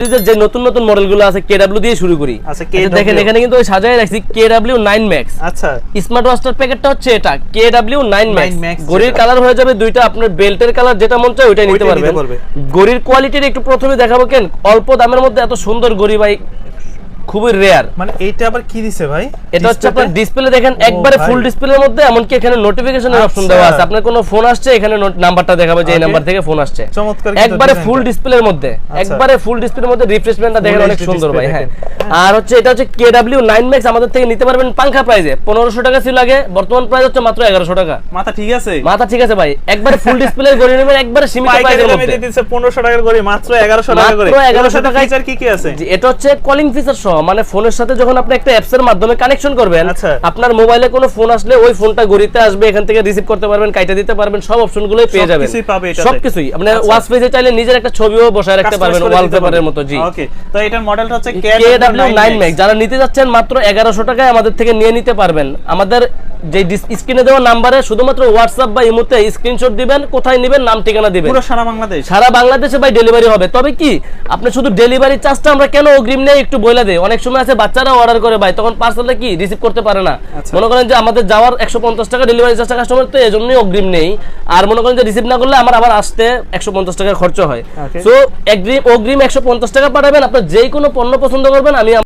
যে নতুন নতুন মডেলগুলো আছে কেডব্লিউ দিয়ে শুরু করি। আচ্ছা, দেখেন এখানে কিন্তু ওই সাজায় রাখছি কেডব্লিউ নাইন ম্যাক্স আচ্ছা। স্মার্ট ওয়াচটার প্যাকেটটা হচ্ছে এটা কেডব্লিউ নাইন 9 ম্যাক্স Max গড়ির কালার হয়ে যাবে দুইটা আপনার বেল্টের কালার যেটা মন চায় ওইটাই নিতে পারবেন। পারবে। গড়ির কোয়ালিটির একটু প্রথমে দেখাবো কেন? অল্প দামের মধ্যে এত সুন্দর গড়ি ভাই খুবই রেয়ার মানে এইটা আবার কি দিছে ভাই? এটা হচ্ছে আপনার ডিসপ্লে দেখেন একবারে ফুল ডিসপ্লের মধ্যে এমনকি এখানে নোটিফিকেশনের অপশন আচ্ছা। দেওয়া আছে। আপনার কোনো ফোন আসছে এখানে নাম্বারটা দেখাবে যে এই নাম্বার থেকে ফোন আসছে। চমৎকার একবারে ফুল ডিসপ্লের মধ্যে আচ্ছা। একবারে ফুল ডিসপ্লের মধ্যে রিফ্রেশমেন্টটা দেখেন অনেক সুন্দর ভাই হ্যাঁ। আর হচ্ছে এটা হচ্ছে কেডব্লিউ নাইন ম্যাক্স আমাদের থেকে নিতে পারবেন পাঙ্খা প্রাইজে পনেরোশো টাকা ছিল আগে বর্তমান প্রাইস হচ্ছে মাত্র এগারোশো টাকা। মাথা ঠিক আছে? মাথা ঠিক আছে ভাই একবারে ফুল ডিসপ্লে গড়ে নেবেন একবারে সীমিত প্রাইসের মধ্যে। 1500 টাকার করে মাত্র 1100 টাকা করে মাত্র 1100 টাকায়- ফিচার কি কি আছে? এটা হচ্ছে কলিং ফিচার সহ। মানে ফোনের সাথে যখন আপনি একটা অ্যাপস এর মাধ্যমে কানেকশন করবেন আচ্ছা। আপনার মোবাইলে কোনো ফোন আসলে ওই ফোনটা গড়িতে আসবে এখান থেকে রিসিভ করতে পারবেন কাইটা দিতে পারবেন সব অপশন গুলোই পেয়ে যাবেন। সবকিছুই। আপনি আচ্ছা। ওয়াচ পেজে চাইলে নিজের একটা ছবিও বসায় রাখতে পারবেন ওয়ালপেপারের মতো জি। ওকে তো এটার মডেলটা হচ্ছে কেডব্লিউ নাইন ম্যাক যারা নিতে যাচ্ছেন মাত্র এগারোশো টাকায় আমাদের থেকে নিয়ে নিতে পারবেন। আমাদের যে স্ক্রিনে দেওয়া নাম্বারে শুধুমাত্র হোয়াটসঅ্যাপ বা ইমোতে স্ক্রিনশট দিবেন কোথায় নেবেন নাম ঠিকানা দিবেন। পুরো সারা বাংলাদেশ। সারা বাংলাদেশে ভাই ডেলিভারি হবে। তবে কি আপনি শুধু ডেলিভারি চার্জটা আমরা কেন অগ্রিম নেই একটু বলে দেই। অনেক সময় আছে বাচ্চারা অর্ডার করে ভাই তখন পার্সেলটা কি রিসিভ করতে পারে না। আচ্ছা। মনে করেন যে আমাদের যাওয়ার একশো পঞ্চাশ টাকা ডেলিভারি চার্জটা কাস্টমার তো এই জন্যই অগ্রিম নেই। আর মনে করেন যে রিসিভ না করলে আমার আবার আসতে একশো পঞ্চাশ টাকা খরচ হয়। সো অগ্রিম অগ্রিম একশো পঞ্চাশ টাকা পাঠাবেন আপনার যেই কোনো পণ্য পছন্দ করবেন আমি